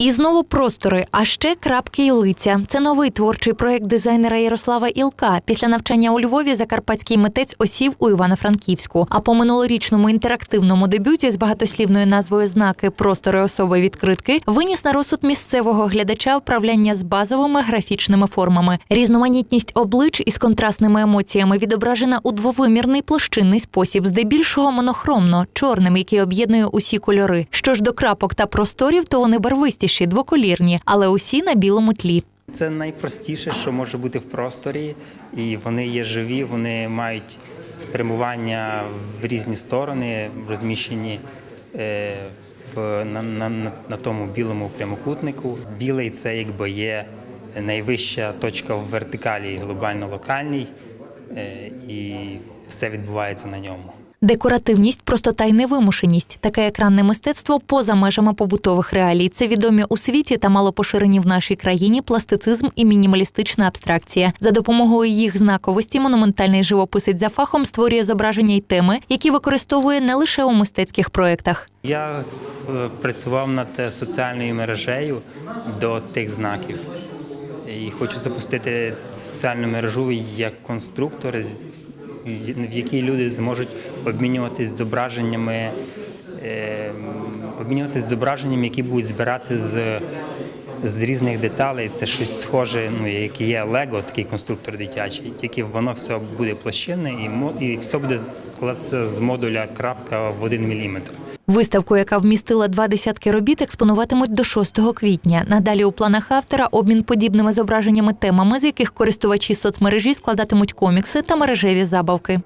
І знову простори, а ще крапки і лиця. Це новий творчий проект дизайнера Ярослава Ілка. Після навчання у Львові закарпатський митець осів у Івано-Франківську. А по минулорічному інтерактивному дебюті з багатослівною назвою знаки Простори особи відкритки виніс на розсуд місцевого глядача вправляння з базовими графічними формами. Різноманітність облич із контрастними емоціями відображена у двовимірний площинний спосіб, здебільшого монохромно, чорним, який об'єднує усі кольори. Що ж до крапок та просторів, то вони барвистіші, двоколірні, але усі на білому тлі. Це найпростіше, що може бути в просторі, і вони є живі, вони мають спрямування в різні сторони, розміщені е, в, на, на, на, на тому білому прямокутнику. Білий це якби є найвища точка в вертикалі глобально-локальній, е, і все відбувається на ньому. Декоративність, простота й невимушеність таке екранне мистецтво поза межами побутових реалій. Це відомі у світі та мало поширені в нашій країні пластицизм і мінімалістична абстракція. За допомогою їх знаковості монументальний живописець за фахом створює зображення й теми, які використовує не лише у мистецьких проєктах. Я е, працював над е, соціальною мережею до тих знаків. І хочу запустити соціальну мережу як конструктор, в якій люди зможуть обмінюватись зображеннями, е, обмінюватись зображеннями, які будуть збирати з, з різних деталей. Це щось схоже, ну як є Лего, такий конструктор дитячий. Тільки воно все буде площинне і, і все буде складатися з модуля крапка в 1 міліметр. Виставку, яка вмістила два десятки робіт, експонуватимуть до 6 квітня. Надалі у планах автора обмін подібними зображеннями темами, з яких користувачі соцмережі складатимуть комікси та мережеві забавки.